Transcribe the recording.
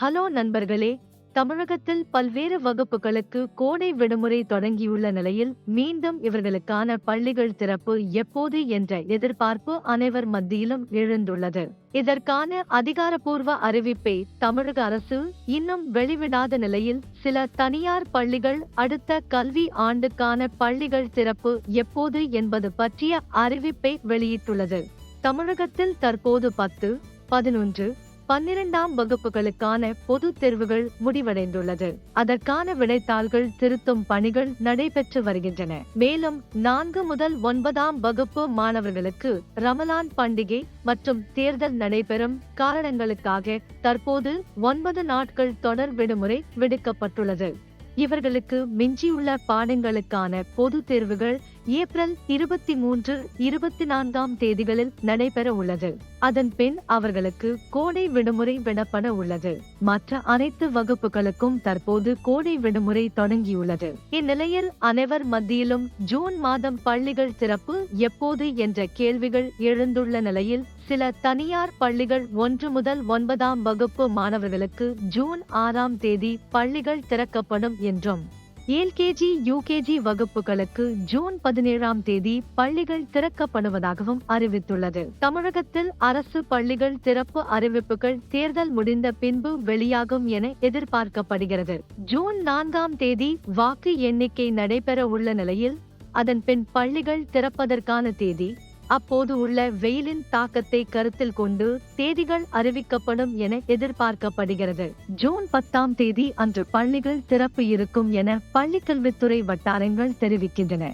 Hello நண்பர்களே. தமிழகத்தில் பல்வேறு வகுப்புகளுக்கு கோடை விடுமுறை தொடங்கியுள்ள நிலையில் மீண்டும் இவர்களுக்கான பள்ளிகள் திறப்பு எப்போது என்ற எதிர்பார்ப்பு அனைவர் மத்தியிலும் எழுந்துள்ளது. இதற்கான அதிகாரப்பூர்வ அறிவிப்பை தமிழக அரசு இன்னும் வெளிவிடாத நிலையில் சில தனியார் பள்ளிகள் அடுத்த கல்வி ஆண்டுக்கான பள்ளிகள் திறப்பு எப்போது என்பது பற்றிய அறிவிப்பை வெளியிட்டுள்ளது. தமிழகத்தில் தற்போது பத்து பதினொன்று பன்னிரண்டாம் வகுப்புகளுக்கான பொது தேர்வுகள் முடிவடைந்துள்ளது. அதற்கான விடைத்தாள்கள் திருத்தும் பணிகள் நடைபெற்று வருகின்றன. மேலும் நான்கு முதல் ஒன்பதாம் வகுப்பு மாணவர்களுக்கு ரமலான் பண்டிகை மற்றும் தேர்தல் நடைபெறும் காரணங்களுக்காக தற்போது ஒன்பது நாட்கள் தொடர் விடுமுறை விடுக்கப்பட்டுள்ளது. இவர்களுக்கு மிஞ்சியுள்ள பாடங்களுக்கான பொது தேர்வுகள் ஏப்ரல் இருபத்தி மூன்று இருபத்தி நான்காம் தேதிகளில் நடைபெற உள்ளது. அதன் பின் அவர்களுக்கு கோடை விடுமுறை விடப்பட உள்ளது. மற்ற அனைத்து வகுப்புகளுக்கும் தற்போது கோடை விடுமுறை தொடங்கியுள்ளது. இந்நிலையில் அனைவர் மத்தியிலும் ஜூன் மாதம் பள்ளிகள் திறப்பு எப்போது என்ற கேள்விகள் எழுந்துள்ள நிலையில் சில தனியார் பள்ளிகள் ஒன்று முதல் ஒன்பதாம் வகுப்பு மாணவர்களுக்கு ஜூன் ஆறாம் தேதி பள்ளிகள் திறக்கப்படும் என்றும் எல்கேஜி யூகேஜி வகுப்புகளுக்கு ஜூன் பதினேழாம் தேதி பள்ளிகள் திறக்கப்படுவதாகவும் அறிவித்துள்ளது. தமிழகத்தில் அரசு பள்ளிகள் திறப்பு அறிவிப்புகள் தேர்தல் முடிந்த பின்பு வெளியாகும் என எதிர்பார்க்கப்படுகிறது. ஜூன் நான்காம் தேதி வாக்கு எண்ணிக்கை நடைபெற உள்ள நிலையில் அதன் பின் பள்ளிகள் திறப்பதற்கான தேதி அப்போது உள்ள வெயிலின் தாக்கத்தை கருத்தில் கொண்டு தேதிகள் அறிவிக்கப்படும் என எதிர்பார்க்கப்படுகிறது. ஜூன் பத்தாம் தேதி அன்று பள்ளிகள் திறப்பு இருக்கும் என பள்ளிக்கல்வித்துறை வட்டாரங்கள் தெரிவிக்கின்றன.